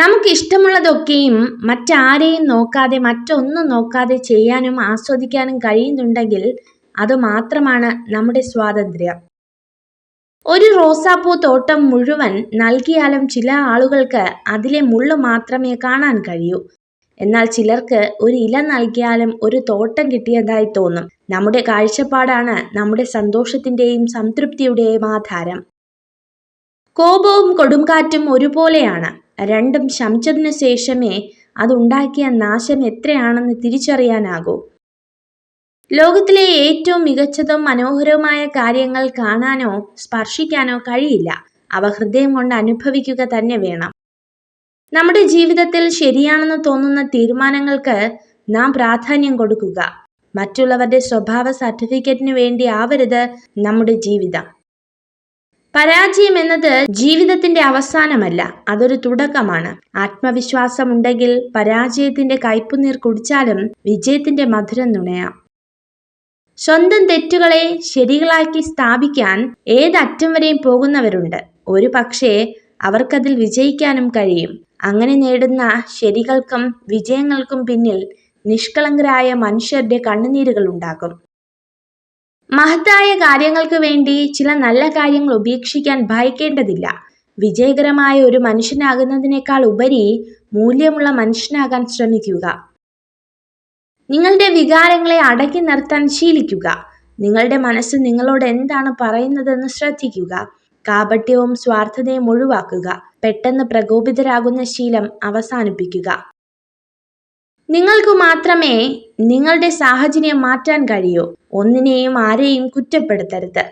നമുക്ക് ഇഷ്ടമുള്ളതൊക്കെയും മറ്റാരെയും നോക്കാതെ മറ്റൊന്നും നോക്കാതെ ചെയ്യാനും ആസ്വദിക്കാനും കഴിയുന്നുണ്ടെങ്കിൽ അത് മാത്രമാണ് നമ്മുടെ സ്വാതന്ത്ര്യം. ഒരു റോസാപ്പൂ തോട്ടം മുഴുവൻ നൽകിയാലും ചില ആളുകൾക്ക് അതിലെ മുള്ളു മാത്രമേ കാണാൻ കഴിയൂ. എന്നാൽ ചിലർക്ക് ഒരു ഇല നൽകിയാലും ഒരു തോട്ടം കിട്ടിയതായി തോന്നും. നമ്മുടെ കാഴ്ചപ്പാടാണ് നമ്മുടെ സന്തോഷത്തിന്റെയും സംതൃപ്തിയുടെയും ആധാരം. കോപവും കൊടുങ്കാറ്റും ഒരുപോലെയാണ്. രണ്ടും ശമിച്ചതിനു ശേഷമേ അതുണ്ടാക്കിയ നാശം എത്രയാണെന്ന് തിരിച്ചറിയാനാകൂ. ലോകത്തിലെ ഏറ്റവും മികച്ചതും മനോഹരവുമായ കാര്യങ്ങൾ കാണാനോ സ്പർശിക്കാനോ കഴിയില്ല. അവ ഹൃദയം കൊണ്ട് അനുഭവിക്കുക തന്നെ വേണം. നമ്മുടെ ജീവിതത്തിൽ ശരിയാണെന്ന് തോന്നുന്ന തീരുമാനങ്ങൾക്ക് നാം പ്രാധാന്യം കൊടുക്കുക. മറ്റുള്ളവരുടെ സ്വഭാവ സർട്ടിഫിക്കറ്റിന് വേണ്ടി ആവരുത് നമ്മുടെ ജീവിതം. പരാജയം എന്നത് ജീവിതത്തിന്റെ അവസാനമല്ല അതൊരു തുടക്കമാണ്. ആത്മവിശ്വാസം ഉണ്ടെങ്കിൽ പരാജയത്തിന്റെ കയ്പുനീർ കുടിച്ചാലും വിജയത്തിന്റെ മധുരം നുണയാം. സ്വന്തം തെറ്റുകളെ ശരികളാക്കി സ്ഥാപിക്കാൻ ഏതറ്റം വരെയും പോകുന്നവരുണ്ട്. ഒരു പക്ഷേ അവർക്കതിൽ വിജയിക്കാനും കഴിയും. അങ്ങനെ നേടുന്ന ശരികൾക്കും വിജയങ്ങൾക്കും പിന്നിൽ നിഷ്കളങ്കരായ മനുഷ്യരുടെ കണ്ണുനീരുകൾ ഉണ്ടാകും. മഹത്തായ കാര്യങ്ങൾക്ക് വേണ്ടി ചില നല്ല കാര്യങ്ങൾ ഉപേക്ഷിക്കാൻ ഭയക്കേണ്ടതില്ല. വിജയകരമായ ഒരു മനുഷ്യനാകുന്നതിനേക്കാൾ ഉപരി മൂല്യമുള്ള മനുഷ്യനാകാൻ ശ്രമിക്കുക. നിങ്ങളുടെ വികാരങ്ങളെ അടക്കി നിർത്താൻ ശീലിക്കുക. നിങ്ങളുടെ മനസ്സ് നിങ്ങളോട് എന്താണ് പറയുന്നതെന്ന് ശ്രദ്ധിക്കുക. കാപട്യവും സ്വാർത്ഥതയും ഒഴിവാക്കുക. പെട്ടെന്ന് പ്രകോപിതരാകുന്ന ശീലം അവസാനിപ്പിക്കുക. നിങ്ങൾക്ക് മാത്രമേ നിങ്ങളുടെ സാഹചര്യം മാറ്റാൻ കഴിയൂ. ഒന്നിനെയും ആരെയും കുറ്റപ്പെടുത്തരുത്.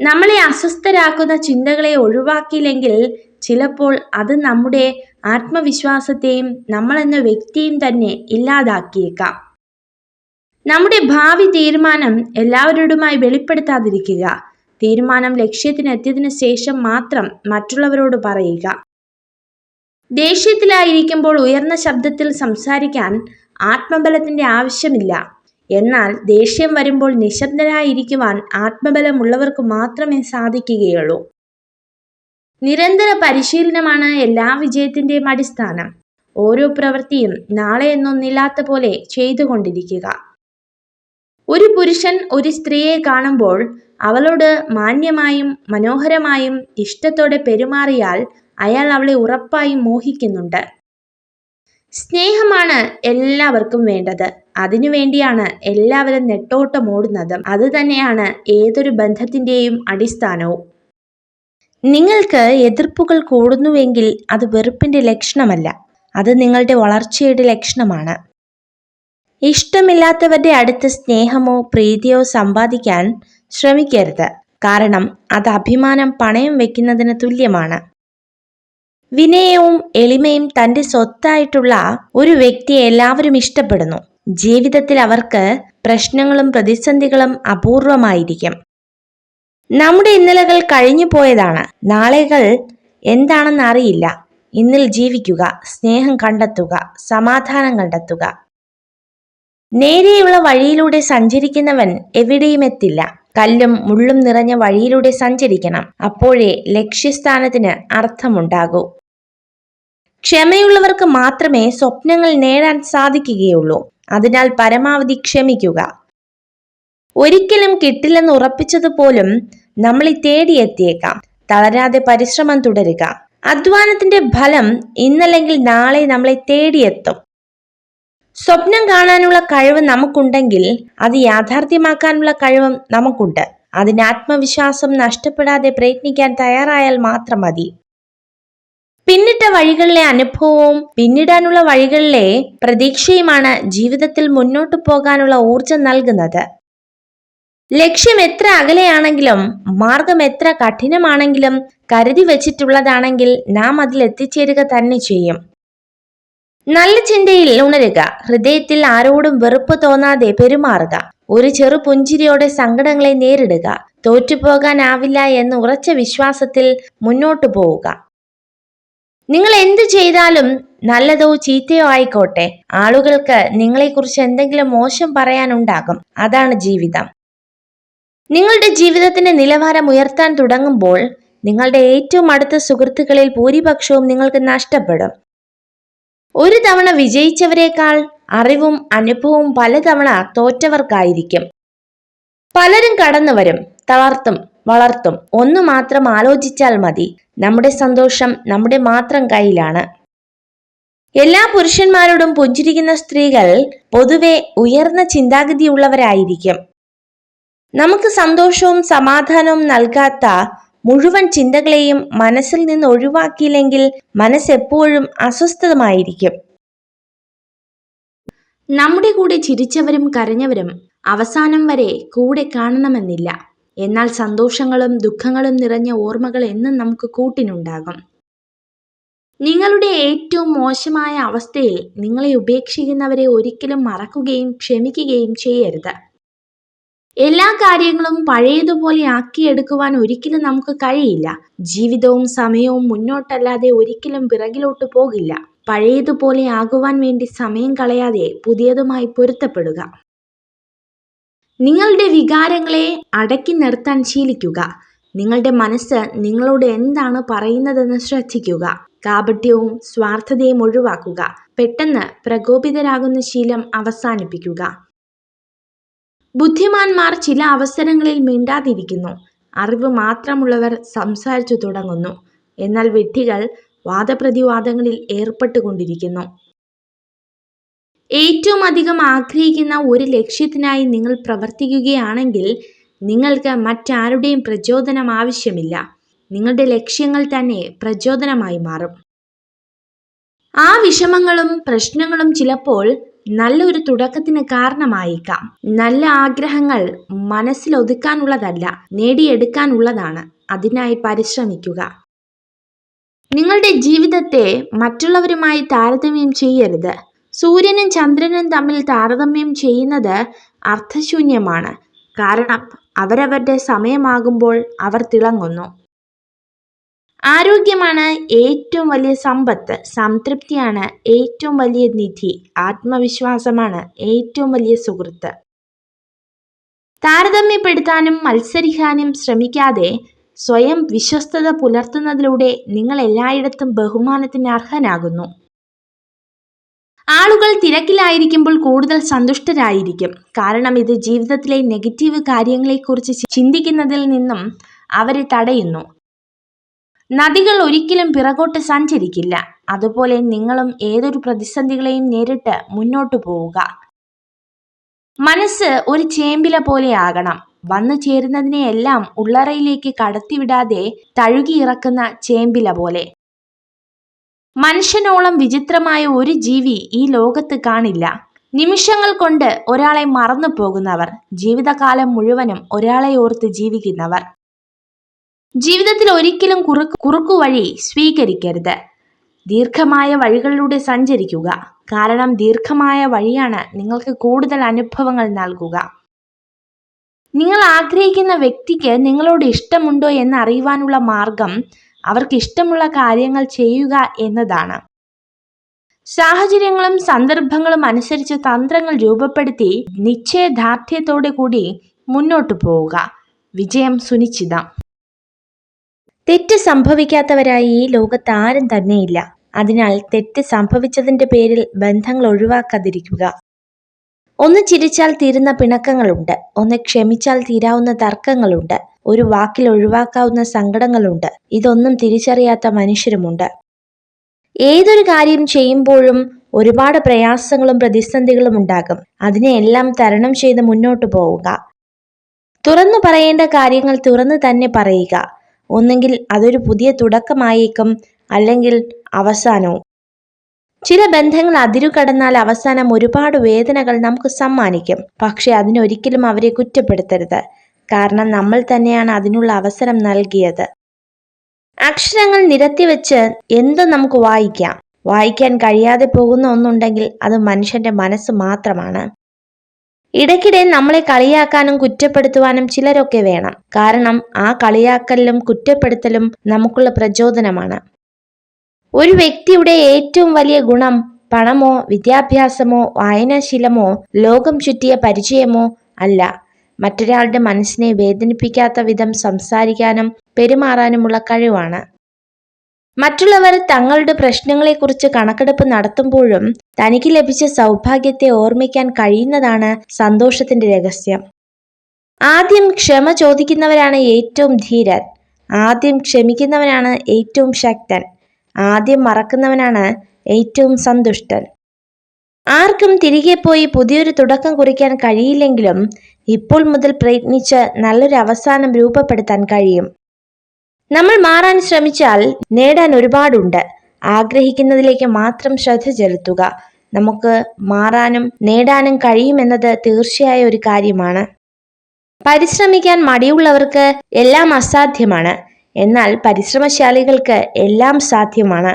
നമ്മളെ അസ്വസ്ഥരാക്കുന്ന ചിന്തകളെ ഒഴിവാക്കിയില്ലെങ്കിൽ ചിലപ്പോൾ അത് നമ്മുടെ ആത്മവിശ്വാസത്തെയും നമ്മളെന്ന വ്യക്തിയും തന്നെ ഇല്ലാതാക്കിയേക്കാം. നമ്മുടെ ഭാവി തീരുമാനം എല്ലാവരോടുമായി വെളിപ്പെടുത്താതിരിക്കുക. തീരുമാനം ലക്ഷ്യത്തിനെത്തിയതിനു ശേഷം മാത്രം മറ്റുള്ളവരോട് പറയുക. ദേഷ്യത്തിലായിരിക്കുമ്പോൾ ഉയർന്ന ശബ്ദത്തിൽ സംസാരിക്കാൻ ആത്മബലത്തിന്റെ ആവശ്യമില്ല. എന്നാൽ ദേഷ്യം വരുമ്പോൾ നിശബ്ദരായിരിക്കുവാൻ ആത്മബലമുള്ളവർക്ക് മാത്രമേ സാധിക്കുകയുള്ളൂ. നിരന്തര പരിശീലനമാണ് എല്ലാ വിജയത്തിന്റെയും അടിസ്ഥാനം. ഓരോ പ്രവൃത്തിയും നാളെ എന്നൊന്നില്ലാത്ത പോലെ ചെയ്തുകൊണ്ടിരിക്കുക. ഒരു പുരുഷൻ ഒരു സ്ത്രീയെ കാണുമ്പോൾ അവളോട് മാന്യമായും മനോഹരമായും ഇഷ്ടത്തോടെ പെരുമാറിയാൽ അയാൾ അവളെ ഉറപ്പായും മോഹിക്കുന്നുണ്ട്. സ്നേഹമാണ് എല്ലാവർക്കും വേണ്ടത്. അതിനുവേണ്ടിയാണ് എല്ലാവരും നെട്ടോട്ടം ഓടുന്നതും. അത് തന്നെയാണ് ഏതൊരു ബന്ധത്തിന്റെയും അടിസ്ഥാനവും. നിങ്ങൾക്ക് എതിർപ്പുകൾ കൂടുന്നുവെങ്കിൽ അത് വെറുപ്പിന്റെ ലക്ഷണമല്ല. അത് നിങ്ങളുടെ വളർച്ചയുടെ ലക്ഷണമാണ്. ഇഷ്ടമില്ലാത്തവരുടെ അടുത്ത് സ്നേഹമോ പ്രീതിയോ സമ്പാദിക്കാൻ ശ്രമിക്കരുത്. കാരണം അത് അഭിമാനം പണയം വെക്കുന്നതിന് തുല്യമാണ്. വിനയവും എളിമയും തന്റെ സ്വത്തായിട്ടുള്ള ഒരു വ്യക്തിയെ എല്ലാവരും ഇഷ്ടപ്പെടുന്നു. ജീവിതത്തിൽ അവർക്ക് പ്രശ്നങ്ങളും പ്രതിസന്ധികളും അപൂർവമായിരിക്കും. നമ്മുടെ ഇന്നലകൾ കഴിഞ്ഞു പോയതാണ്. നാളെകൾ എന്താണെന്ന് അറിയില്ല. ഇന്നിൽ ജീവിക്കുക സ്നേഹം കണ്ടെത്തുക സമാധാനം കണ്ടെത്തുക. നേരെയുള്ള വഴിയിലൂടെ സഞ്ചരിക്കുന്നവൻ എവിടെയും എത്തില്ല. കല്ലും മുള്ളും നിറഞ്ഞ വഴിയിലൂടെ സഞ്ചരിക്കണം. അപ്പോഴേ ലക്ഷ്യസ്ഥാനത്തിന് അർത്ഥമുണ്ടാകൂ. ക്ഷമയുള്ളവർക്ക് മാത്രമേ സ്വപ്നങ്ങൾ നേടാൻ സാധിക്കുകയുള്ളൂ. അതിനാൽ പരമാവധി ക്ഷമിക്കുക. ഒരിക്കലും കിട്ടില്ലെന്ന് ഉറപ്പിച്ചതുപോലും നമ്മളെ തേടിയെത്തിയേക്കാം. തളരാതെ പരിശ്രമം തുടരുക. അധ്വാനത്തിന്റെ ഫലം ഇന്നല്ലെങ്കിൽ നാളെ നമ്മളെ തേടിയെത്തും. സ്വപ്നം കാണാനുള്ള കഴിവ് നമുക്കുണ്ടെങ്കിൽ അത് യാഥാർത്ഥ്യമാക്കാനുള്ള കഴിവും നമുക്കുണ്ട്. അതിന് ആത്മവിശ്വാസം നഷ്ടപ്പെടാതെ പ്രയത്നിക്കാൻ തയ്യാറായാൽ മാത്രം മതി. പിന്നിട്ട വഴികളിലെ അനുഭവവും പിന്നിടാനുള്ള വഴികളിലെ പ്രതീക്ഷയുമാണ് ജീവിതത്തിൽ മുന്നോട്ടു പോകാനുള്ള ഊർജം നൽകുന്നത്. ലക്ഷ്യം എത്ര അകലെയാണെങ്കിലും മാർഗം എത്ര കഠിനമാണെങ്കിലും കരുതി വച്ചിട്ടുള്ളതാണെങ്കിൽ നാം അതിൽ എത്തിച്ചേരുക തന്നെ ചെയ്യും. നല്ല ചിന്തയിൽ ഉണരുക ഹൃദയത്തിൽ ആരോടും വെറുപ്പ് തോന്നാതെ പെരുമാറുക ഒരു ചെറു പുഞ്ചിരിയോടെ സങ്കടങ്ങളെ നേരിടുക തോറ്റുപോകാനാവില്ല എന്ന ഉറച്ച വിശ്വാസത്തിൽ മുന്നോട്ടു പോവുക. നിങ്ങൾ എന്ത് ചെയ്താലും നല്ലതോ ചീത്തയോ ആയിക്കോട്ടെ. ആളുകൾക്ക് നിങ്ങളെക്കുറിച്ച് എന്തെങ്കിലും മോശം പറയാനുണ്ടാകും. അതാണ് ജീവിതം. നിങ്ങളുടെ ജീവിതത്തിന്റെ നിലവാരം ഉയർത്താൻ തുടങ്ങുമ്പോൾ നിങ്ങളുടെ ഏറ്റവും അടുത്ത സുഹൃത്തുക്കളിൽ ഭൂരിപക്ഷവും നിങ്ങൾക്ക് നഷ്ടപ്പെടും. ഒരു തവണ വിജയിച്ചവരെക്കാൾ അറിവും അനുഭവവും പലതവണ തോറ്റവർക്കായിരിക്കും. പലരും കടന്നുവരും തളർത്തും. വളർത്തും. ഒന്ന് മാത്രം ആലോചിച്ചാൽ മതി. നമ്മുടെ സന്തോഷം നമ്മുടെ മാത്രം കയ്യിലാണ്. എല്ലാ പുരുഷന്മാരോടും പുഞ്ചിരിക്കുന്ന സ്ത്രീകൾ പൊതുവെ ഉയർന്ന ചിന്താഗതിയുള്ളവരായിരിക്കും. നമുക്ക് സന്തോഷവും സമാധാനവും നൽകാത്ത മുഴുവൻ ചിന്തകളെയും മനസ്സിൽ നിന്ന് ഒഴിവാക്കിയില്ലെങ്കിൽ മനസ്സെപ്പോഴും അസ്വസ്ഥതമായിരിക്കും നമ്മുടെ കൂടെ ചിരിച്ചവരും കരഞ്ഞവരും അവസാനം വരെ കൂടെ കാണണമെന്നില്ല. എന്നാൽ സന്തോഷങ്ങളും ദുഃഖങ്ങളും നിറഞ്ഞ ഓർമ്മകൾ എന്നും നമുക്ക് കൂട്ടിനുണ്ടാകും. നിങ്ങളുടെ ഏറ്റവും മോശമായ അവസ്ഥയിൽ നിങ്ങളെ ഉപേക്ഷിക്കുന്നവരെ ഒരിക്കലും മറക്കുകയും ക്ഷമിക്കുകയും ചെയ്യരുത്. എല്ലാ കാര്യങ്ങളും പഴയതുപോലെ ആക്കിയെടുക്കുവാൻ ഒരിക്കലും നമുക്ക് കഴിയില്ല. ജീവിതവും സമയവും മുന്നോട്ടല്ലാതെ ഒരിക്കലും പിറകിലോട്ട് പോകില്ല. പഴയതുപോലെ ആകുവാൻ വേണ്ടി സമയം കളയാതെ പുതിയതുമായി പൊരുത്തപ്പെടുക. നിങ്ങളുടെ വികാരങ്ങളെ അടക്കി നിർത്താൻ ശീലിക്കുക. നിങ്ങളുടെ മനസ്സ് നിങ്ങളോട് എന്താണ് പറയുന്നതെന്ന് ശ്രദ്ധിക്കുക. കാപട്യവും സ്വാർത്ഥതയും ഒഴിവാക്കുക. പെട്ടെന്ന് പ്രകോപിതരാകുന്ന ശീലം അവസാനിപ്പിക്കുക. ബുദ്ധിമാന്മാർ ചില അവസരങ്ങളിൽ മിണ്ടാതിരിക്കുന്നു. അറിവ് മാത്രമുള്ളവർ സംസാരിച്ചു തുടങ്ങുന്നു. എന്നാൽ വിഡ്ഢികൾ വാദപ്രതിവാദങ്ങളിൽ ഏർപ്പെട്ടുകൊണ്ടിരിക്കുന്നു. ഏറ്റവും അധികം ആഗ്രഹിക്കുന്ന ഒരു ലക്ഷ്യത്തിനായി നിങ്ങൾ പ്രവർത്തിക്കുകയാണെങ്കിൽ നിങ്ങൾക്ക് മറ്റാരുടെയും പ്രചോദനം ആവശ്യമില്ല. നിങ്ങളുടെ ലക്ഷ്യങ്ങൾ തന്നെ പ്രചോദനമായി മാറും. ആ വിഷമങ്ങളും പ്രശ്നങ്ങളും ചിലപ്പോൾ നല്ലൊരു തുടക്കത്തിന് കാരണമായേക്കാം. നല്ല ആഗ്രഹങ്ങൾ മനസ്സിൽ ഒതുക്കാനുള്ളതല്ല നേടിയെടുക്കാനുള്ളതാണ്. അതിനായി പരിശ്രമിക്കുക. നിങ്ങളുടെ ജീവിതത്തെ മറ്റുള്ളവരുമായി താരതമ്യം ചെയ്യരുത്. സൂര്യനും ചന്ദ്രനും തമ്മിൽ താരതമ്യം ചെയ്യുന്നത് അർത്ഥശൂന്യമാണ്. കാരണം അവരവരുടെ സമയമാകുമ്പോൾ അവർ തിളങ്ങുന്നു. ആരോഗ്യമാണ് ഏറ്റവും വലിയ സമ്പത്ത്. സംതൃപ്തിയാണ് ഏറ്റവും വലിയ നിധി. ആത്മവിശ്വാസമാണ് ഏറ്റവും വലിയ സുഹൃത്ത്. താരതമ്യപ്പെടുത്താനും മത്സരിക്കാനും ശ്രമിക്കാതെ സ്വയം വിശ്വസ്തത പുലർത്തുന്നതിലൂടെ നിങ്ങൾ എല്ലായിടത്തും ബഹുമാനത്തിന് അർഹനാകുന്നു. ആളുകൾ തിരക്കിലായിരിക്കുമ്പോൾ കൂടുതൽ സന്തുഷ്ടരായിരിക്കും. കാരണം ഇത് ജീവിതത്തിലെ നെഗറ്റീവ് കാര്യങ്ങളെക്കുറിച്ച് ചിന്തിക്കുന്നതിൽ നിന്നും അവരെ തടയുന്നു. നദികൾ ഒരിക്കലും പിറകോട്ട് സഞ്ചരിക്കില്ല. അതുപോലെ നിങ്ങളും ഏതൊരു പ്രതിസന്ധികളെയും നേരിട്ട് മുന്നോട്ട് പോവുക. മനസ്സ് ഒരു ചേമ്പില പോലെ ആകണം. വന്നു ചേരുന്നതിനെയെല്ലാം ഉള്ളറയിലേക്ക് കടത്തിവിടാതെ തഴുകിയിറക്കുന്ന ചേമ്പില പോലെ. മനുഷ്യനോളം വിചിത്രമായ ഒരു ജീവി ഈ ലോകത്ത് കാണില്ല. നിമിഷങ്ങൾ കൊണ്ട് ഒരാളെ മറന്നു പോകുന്നവർ ജീവിതകാലം മുഴുവനും ഒരാളെ ഓർത്ത് ജീവിക്കുന്നവർ. ജീവിതത്തിൽ ഒരിക്കലും കുറുക്ക് കുറുക്കു വഴി സ്വീകരിക്കരുത്. ദീർഘമായ വഴികളിലൂടെ സഞ്ചരിക്കുക. കാരണം ദീർഘമായ വഴിയാണ് നിങ്ങൾക്ക് കൂടുതൽ അനുഭവങ്ങൾ നൽകുക. നിങ്ങൾ ആഗ്രഹിക്കുന്ന വ്യക്തിക്ക് നിങ്ങളോട് ഇഷ്ടമുണ്ടോ എന്ന് അറിയുവാനുള്ള മാർഗം അവർക്ക് ഇഷ്ടമുള്ള കാര്യങ്ങൾ ചെയ്യുക എന്നതാണ്. സാഹചര്യങ്ങളും സന്ദർഭങ്ങളും അനുസരിച്ച് തന്ത്രങ്ങൾ രൂപപ്പെടുത്തി നിശ്ചയദാർഢ്യത്തോടെ കൂടി മുന്നോട്ടു പോവുക. വിജയം സുനിശ്ചിതം. തെറ്റ് സംഭവിക്കാത്തവരായി ഈ ലോകത്ത് ആരും തന്നെയില്ല. അതിനാൽ തെറ്റ് സംഭവിച്ചതിന്റെ പേരിൽ ബന്ധങ്ങൾ ഒഴിവാക്കാതിരിക്കുക. ഒന്ന് ചിരിച്ചാൽ തീരുന്ന പിണക്കങ്ങളുണ്ട്. ഒന്ന് ക്ഷമിച്ചാൽ തീരാവുന്ന തർക്കങ്ങളുണ്ട്. ഒരു വാക്കിൽ ഒഴിവാക്കാവുന്ന സങ്കടങ്ങളുണ്ട്. ഇതൊന്നും തിരിച്ചറിയാത്ത മനുഷ്യരുമുണ്ട്. ഏതൊരു കാര്യം ചെയ്യുമ്പോഴും ഒരുപാട് പ്രയാസങ്ങളും പ്രതിസന്ധികളും ഉണ്ടാകും. അതിനെയെല്ലാം തരണം ചെയ്ത് മുന്നോട്ട് പോവുക. തുറന്നു പറയേണ്ട കാര്യങ്ങൾ തുറന്നു തന്നെ പറയുക. ഒന്നെങ്കിൽ അതൊരു പുതിയ തുടക്കമായേക്കും അല്ലെങ്കിൽ അവസാനവും. ചില ബന്ധങ്ങൾ അതിരു കടന്നാൽ അവസാനം ഒരുപാട് വേദനകൾ നമുക്ക് സമ്മാനിക്കും. പക്ഷെ അതിനൊരിക്കലും അവരെ കുറ്റപ്പെടുത്തരുത്. കാരണം നമ്മൾ തന്നെയാണ് അതിനുള്ള അവസരം നൽകിയത്. അക്ഷരങ്ങൾ നിരത്തിവെച്ച് എന്തും നമുക്ക് വായിക്കാം. വായിക്കാൻ കഴിയാതെ പോകുന്ന ഒന്നുണ്ടെങ്കിൽ അത് മനുഷ്യന്റെ മനസ്സ് മാത്രമാണ്. ഇടയ്ക്കിടെ നമ്മളെ കളിയാക്കാനും കുറ്റപ്പെടുത്തുവാനും ചിലരൊക്കെ വേണം. കാരണം ആ കളിയാക്കലിലും കുറ്റപ്പെടുത്തലും നമുക്കുള്ള പ്രചോദനമാണ്. ഒരു വ്യക്തിയുടെ ഏറ്റവും വലിയ ഗുണം പണമോ വിദ്യാഭ്യാസമോ വായനാശീലമോ ലോകം ചുറ്റിയ പരിചയമോ അല്ല. മറ്റൊരാളുടെ മനസ്സിനെ വേദനിപ്പിക്കാത്ത വിധം സംസാരിക്കാനും പെരുമാറാനുമുള്ള കഴിവാണ്. മറ്റുള്ളവർ തങ്ങളുടെ പ്രശ്നങ്ങളെക്കുറിച്ച് കണക്കെടുപ്പ് നടത്തുമ്പോഴും തനിക്ക് ലഭിച്ച സൗഭാഗ്യത്തെ ഓർമ്മിക്കാൻ കഴിയുന്നതാണ് സന്തോഷത്തിന്റെ രഹസ്യം. ആദ്യം ക്ഷമ ചോദിക്കുന്നവരാണ് ഏറ്റവും ധീരൻ. ആദ്യം ക്ഷമിക്കുന്നവനാണ് ഏറ്റവും ശക്തൻ. ആദ്യം മറക്കുന്നവനാണ് ഏറ്റവും സന്തുഷ്ടൻ. ആർക്കും തിരികെ പോയി പുതിയൊരു തുടക്കം കുറിക്കാൻ കഴിയില്ലെങ്കിലും ഇപ്പോൾ മുതൽ പ്രയത്നിച്ച് നല്ലൊരു അവസാനം രൂപപ്പെടുത്താൻ കഴിയും. നമ്മൾ മാറാൻ ശ്രമിച്ചാൽ നേടാൻ ഒരുപാടുണ്ട്. ആഗ്രഹിക്കുന്നതിലേക്ക് മാത്രം ശ്രദ്ധ ചെലുത്തുക. നമുക്ക് മാറാനും നേടാനും കഴിയുമെന്നത് തീർച്ചയായ ഒരു കാര്യമാണ്. പരിശ്രമിക്കാൻ മടിയുള്ളവർക്ക് എല്ലാം അസാധ്യമാണ്. എന്നാൽ പരിശ്രമശാലികൾക്ക് എല്ലാം സാധ്യമാണ്.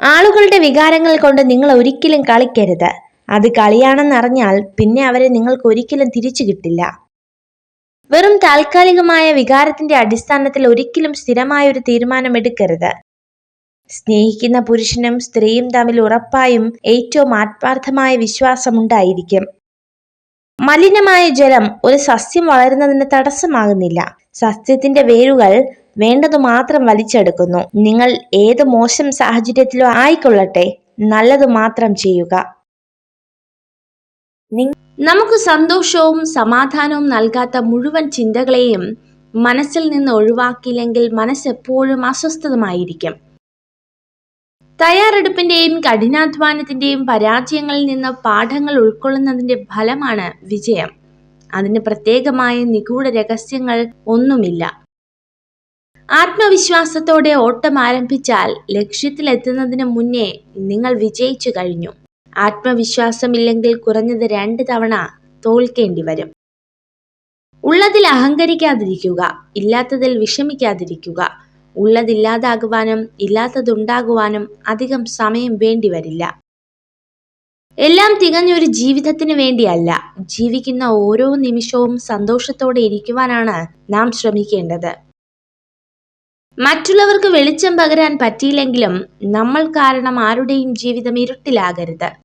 ആളുകളുടെ വികാരങ്ങൾ കൊണ്ട് നിങ്ങൾ ഒരിക്കലും കളിക്കരുത്. അത് കളിയാണെന്നറിഞ്ഞാൽ പിന്നെ അവരെ നിങ്ങൾക്ക് ഒരിക്കലും തിരിച്ചു കിട്ടില്ല. വെറും താൽക്കാലികമായ വികാരത്തിന്റെ അടിസ്ഥാനത്തിൽ ഒരിക്കലും സ്ഥിരമായ ഒരു തീരുമാനമെടുക്കരുത്. സ്നേഹിക്കുന്ന പുരുഷനും സ്ത്രീയും തമ്മിൽ ഉറപ്പായും ഏറ്റവും ആത്മാർത്ഥമായ വിശ്വാസമുണ്ടായിരിക്കും. മലിനമായ ജലം ഒരു സസ്യം വളരുന്നതിന് തടസ്സമാകുന്നില്ല. സസ്യത്തിന്റെ വേരുകൾ വേണ്ടതു മാത്രം വലിച്ചെടുക്കുന്നു. നിങ്ങൾ ഏത് മോശം സാഹചര്യത്തിലോ ആയിക്കൊള്ളട്ടെ. നല്ലതു മാത്രം ചെയ്യുക. നമുക്ക് സന്തോഷവും സമാധാനവും നൽകാത്ത മുഴുവൻ ചിന്തകളെയും മനസ്സിൽ നിന്ന് ഒഴിവാക്കിയില്ലെങ്കിൽ മനസ്സെപ്പോഴും അസ്വസ്ഥതമായിരിക്കും. തയ്യാറെടുപ്പിന്റെയും കഠിനാധ്വാനത്തിന്റെയും പരാജയങ്ങളിൽ നിന്ന് പാഠങ്ങൾ ഉൾക്കൊള്ളുന്നതിന്റെ ഫലമാണ് വിജയം. അതിന് പ്രത്യേകമായ നിഗൂഢ രഹസ്യങ്ങൾ ഒന്നുമില്ല. ആത്മവിശ്വാസത്തോടെ ഓട്ടം ആരംഭിച്ചാൽ ലക്ഷ്യത്തിലെത്തുന്നതിന് മുന്നേ നിങ്ങൾ വിജയിച്ചു കഴിഞ്ഞു. ആത്മവിശ്വാസമില്ലെങ്കിൽ കുറഞ്ഞത് രണ്ട് തവണ തോൽക്കേണ്ടി വരും. ഉള്ളതിൽ അഹങ്കരിക്കാതിരിക്കുക ഇല്ലാത്തതിൽ വിഷമിക്കാതിരിക്കുക ഉള്ളതില്ലാതാകുവാനും ഇല്ലാത്തതുണ്ടാകുവാനും അധികം സമയം വേണ്ടി വരില്ല. എല്ലാം തികഞ്ഞൊരു ജീവിതത്തിന് വേണ്ടിയല്ല. ജീവിക്കുന്ന ഓരോ നിമിഷവും സന്തോഷത്തോടെ ഇരിക്കുവാനാണ് നാം ശ്രമിക്കേണ്ടത്. മറ്റുള്ളവർക്ക് വെളിച്ചം പകരാൻ പറ്റിയില്ലെങ്കിലും നമ്മൾ കാരണം ആരുടെയും ജീവിതം ഇരുട്ടിലാകരുത്.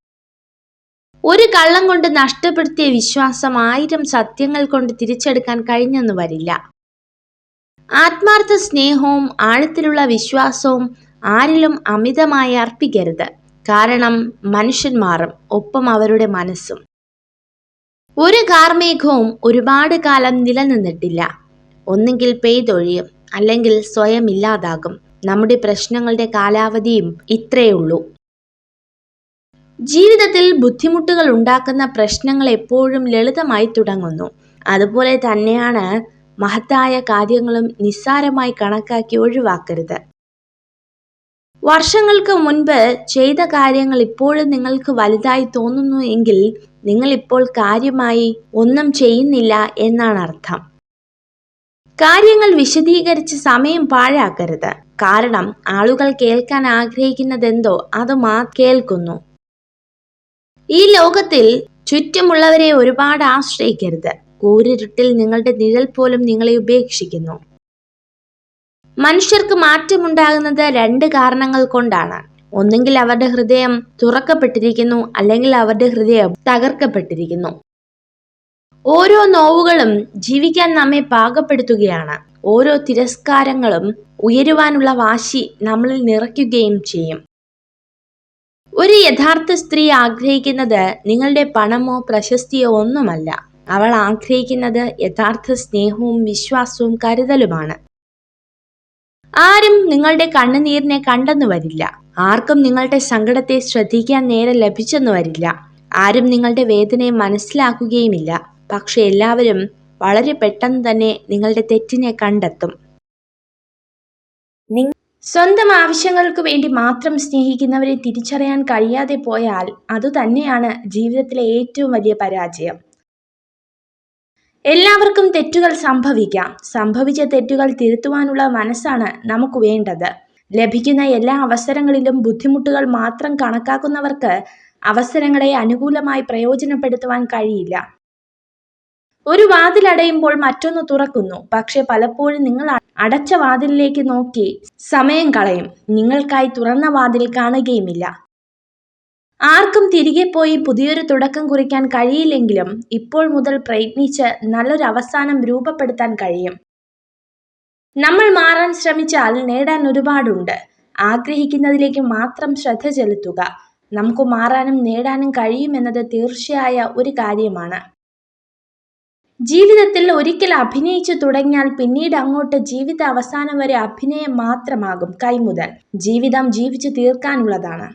ഒരു കള്ളം കൊണ്ട് നഷ്ടപ്പെടുത്തിയ വിശ്വാസം ആയിരം സത്യങ്ങൾ കൊണ്ട് തിരിച്ചെടുക്കാൻ കഴിഞ്ഞെന്ന് വരില്ല. ആത്മാർത്ഥ സ്നേഹവും ആഴത്തിലുള്ള വിശ്വാസവും ആരിലും അമിതമായി അർപ്പിക്കരുത്. കാരണം മനുഷ്യൻ മാറും ഒപ്പം അവരുടെ മനസ്സും. ഒരു കാർമേഘവും ഒരുപാട് കാലം നിലനിന്നിട്ടില്ല. ഒന്നെങ്കിൽ പെയ്തൊഴിയും അല്ലെങ്കിൽ സ്വയം ഇല്ലാതാകും നമ്മുടെ പ്രശ്നങ്ങളുടെ കാലാവധിയും ഇത്രയേ ഉള്ളൂ. ജീവിതത്തിൽ ബുദ്ധിമുട്ടുകൾ ഉണ്ടാക്കുന്ന പ്രശ്നങ്ങൾ എപ്പോഴും ലളിതമായി തുടങ്ങുന്നു. അതുപോലെ തന്നെയാണ് മഹത്തായ കാര്യങ്ങളും നിസ്സാരമായി കണക്കാക്കി ഒഴിവാക്കരുത്. വർഷങ്ങൾക്ക് മുൻപ് ചെയ്ത കാര്യങ്ങൾ ഇപ്പോഴും നിങ്ങൾക്ക് വലുതായി തോന്നുന്നു എങ്കിൽ നിങ്ങൾ ഇപ്പോൾ കാര്യമായി ഒന്നും ചെയ്യുന്നില്ല എന്നാണ് അർത്ഥം. കാര്യങ്ങൾ വിശദീകരിച്ച് സമയം പാഴാക്കരുത്. കാരണം ആളുകൾ കേൾക്കാൻ ആഗ്രഹിക്കുന്നതെന്തോ അത് മാ കേൾക്കുന്നു. ഈ ലോകത്തിൽ ചുറ്റുമുള്ളവരെ ഒരുപാട് ആശ്രയിക്കരുത്. കൂരിരുട്ടിൽ നിങ്ങളുടെ നിഴൽ പോലും നിങ്ങളെ ഉപേക്ഷിക്കുന്നു. മനുഷ്യർക്ക് മാറ്റമുണ്ടാകുന്നത് രണ്ട് കാരണങ്ങൾ കൊണ്ടാണ്. ഒന്നുകിൽ അവരുടെ ഹൃദയം തുറക്കപ്പെട്ടിരിക്കുന്നു അല്ലെങ്കിൽ അവരുടെ ഹൃദയം തകർക്കപ്പെട്ടിരിക്കുന്നു. ഓരോ നോവുകളും ജീവിക്കാൻ നമ്മെ പാകപ്പെടുത്തുകയാണ്. ഓരോ തിരസ്കാരങ്ങളും ഉയരുവാനുള്ള വാശി നമ്മളിൽ നിറയ്ക്കുകയും ചെയ്യും. ഒരു യഥാർത്ഥ സ്ത്രീ ആഗ്രഹിക്കുന്നത് നിങ്ങളുടെ പണമോ പ്രശസ്തിയോ ഒന്നുമല്ല. അവൾ ആഗ്രഹിക്കുന്നത് യഥാർത്ഥ സ്നേഹവും വിശ്വാസവും കരുതലുമാണ്. ആരും നിങ്ങളുടെ കണ്ണുനീരിനെ കണ്ടെന്നു വരില്ല. ആർക്കും നിങ്ങളുടെ സങ്കടത്തെ ശ്രദ്ധിക്കാൻ നേരം ലഭിച്ചെന്നു വരില്ല. ആരും നിങ്ങളുടെ വേദനയെ മനസ്സിലാക്കുകയുമില്ല. പക്ഷെ എല്ലാവരും വളരെ പെട്ടെന്ന് തന്നെ നിങ്ങളുടെ തെറ്റിനെ കണ്ടെത്തും. സ്വന്തം ആവശ്യങ്ങൾക്ക് വേണ്ടി മാത്രം സ്നേഹിക്കുന്നവരെ തിരിച്ചറിയാൻ കഴിയാതെ പോയാൽ അതുതന്നെയാണ് ജീവിതത്തിലെ ഏറ്റവും വലിയ പരാജയം. എല്ലാവർക്കും തെറ്റുകൾ സംഭവിക്കാം. സംഭവിച്ച തെറ്റുകൾ തിരുത്തുവാനുള്ള മനസ്സാണ് നമുക്ക് വേണ്ടത്. ലഭിക്കുന്ന എല്ലാ അവസരങ്ങളിലും ബുദ്ധിമുട്ടുകൾ മാത്രം കണക്കാക്കുന്നവർക്ക് അവസരങ്ങളെ അനുകൂലമായി പ്രയോജനപ്പെടുത്തുവാൻ കഴിയില്ല. ഒരു വാതിൽ അടയുമ്പോൾ മറ്റൊന്ന് തുറക്കുന്നു. പക്ഷെ പലപ്പോഴും നിങ്ങൾ അടച്ച വാതിലിലേക്ക് നോക്കി സമയം കളയും. നിങ്ങൾക്കായി തുറന്ന വാതിൽ കാണുകയുമില്ല. ആർക്കും തിരികെ പോയി പുതിയൊരു തുടക്കം കുറിക്കാൻ കഴിയില്ലെങ്കിലും ഇപ്പോൾ മുതൽ പ്രയത്നിച്ച് നല്ലൊരു അവസാനം രൂപപ്പെടുത്താൻ കഴിയും. നമ്മൾ മാറാൻ ശ്രമിച്ചാൽ നേടാൻ ഒരുപാടുണ്ട്. ആഗ്രഹിക്കുന്നതിലേക്ക് മാത്രം ശ്രദ്ധ ചെലുത്തുക. നമുക്ക് മാറാനും നേടാനും കഴിയുമെന്നത് തീർച്ചയായ ഒരു കാര്യമാണ്. ജീവിതത്തിൽ ഒരിക്കൽ അഭിനയിച്ചു തുടങ്ങിയാൽ പിന്നീട് അങ്ങോട്ട് ജീവിത അവസാനം വരെ അഭിനയം മാത്രമാകും കൈമുതൽ ജീവിതം ജീവിച്ചു തീർക്കാനുള്ളതാണ്.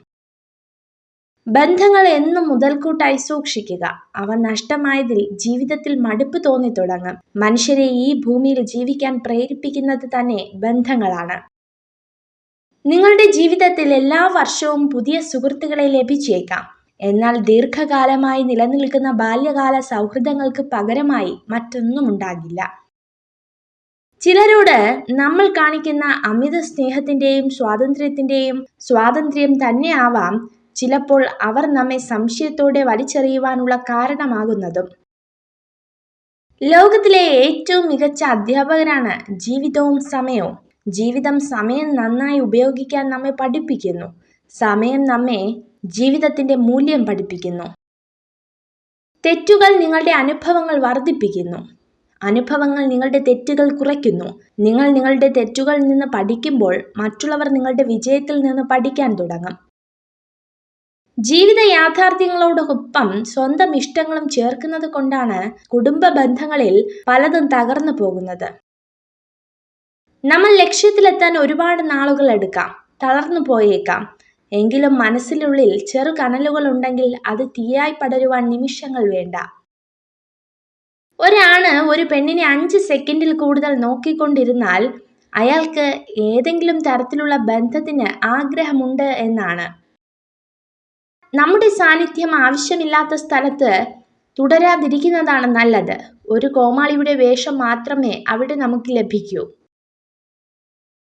ബന്ധങ്ങൾ എന്നും മുതൽക്കൂട്ടായി സൂക്ഷിക്കുക. അവ നഷ്ടമായതിൽ ജീവിതത്തിൽ മടുപ്പ് തോന്നി തുടങ്ങും. മനുഷ്യരെ ഈ ഭൂമിയിൽ ജീവിക്കാൻ പ്രേരിപ്പിക്കുന്നത് തന്നെ ബന്ധങ്ങളാണ്. നിങ്ങളുടെ ജീവിതത്തിൽ എല്ലാ വർഷവും പുതിയ സുഹൃത്തുക്കളെ ലഭിച്ചേക്കാം. എന്നാൽ ദീർഘകാലമായി നിലനിൽക്കുന്ന ബാല്യകാല സൗഹൃദങ്ങൾക്ക് പകരമായി മറ്റൊന്നും ഉണ്ടാകില്ല. ചിലരോട് നമ്മൾ കാണിക്കുന്ന അമിത സ്നേഹത്തിന്റെയും സ്വാതന്ത്ര്യത്തിന്റെയും സ്വാതന്ത്ര്യം തന്നെയാവാം ചിലപ്പോൾ അവർ നമ്മെ സംശയത്തോടെ വലിച്ചെറിയുവാനുള്ള കാരണമാകുന്നതും. ലോകത്തിലെ ഏറ്റവും മികച്ച അധ്യാപകരാണ് ജീവിതവും സമയവും. ജീവിതം സമയം നന്നായി ഉപയോഗിക്കാൻ നമ്മെ പഠിപ്പിക്കുന്നു. സമയം നമ്മെ ജീവിതത്തിന്റെ മൂല്യം പഠിപ്പിക്കുന്നു. തെറ്റുകൾ നിങ്ങളുടെ അനുഭവങ്ങൾ വർദ്ധിപ്പിക്കുന്നു. അനുഭവങ്ങൾ നിങ്ങളുടെ തെറ്റുകൾ കുറയ്ക്കുന്നു. നിങ്ങൾ നിങ്ങളുടെ തെറ്റുകളിൽ നിന്ന് പഠിക്കുമ്പോൾ മറ്റുള്ളവർ നിങ്ങളുടെ വിജയത്തിൽ നിന്ന് പഠിക്കാൻ തുടങ്ങും. ജീവിത യാഥാർത്ഥ്യങ്ങളോടൊപ്പം സ്വന്തം ഇഷ്ടങ്ങളും ചേർക്കുന്നത് കൊണ്ടാണ് കുടുംബ ബന്ധങ്ങളിൽ പലതും തകർന്നു പോകുന്നത്. നമ്മൾ ലക്ഷ്യത്തിലെത്താൻ ഒരുപാട് നാളുകൾ എടുക്കാം. തളർന്നു പോയേക്കാം. എങ്കിലും മനസ്സിനുള്ളിൽ ചെറു കനലുകൾ ഉണ്ടെങ്കിൽ അത് തീയായി പടരുവാൻ നിമിഷങ്ങൾ വേണ്ട. ഒരാണ് ഒരു പെണ്ണിനെ അഞ്ച് സെക്കൻഡിൽ കൂടുതൽ നോക്കിക്കൊണ്ടിരുന്നാൽ അയാൾക്ക് ഏതെങ്കിലും തരത്തിലുള്ള ബന്ധത്തിന് ആഗ്രഹമുണ്ട് എന്നാണ്. നമ്മുടെ സാന്നിധ്യം ആവശ്യമില്ലാത്ത സ്ഥലത്ത് തുടരാതിരിക്കുന്നതാണ് നല്ലത്. ഒരു കോമാളിയുടെ വേഷം മാത്രമേ അവിടെ നമുക്ക് ലഭിക്കൂ.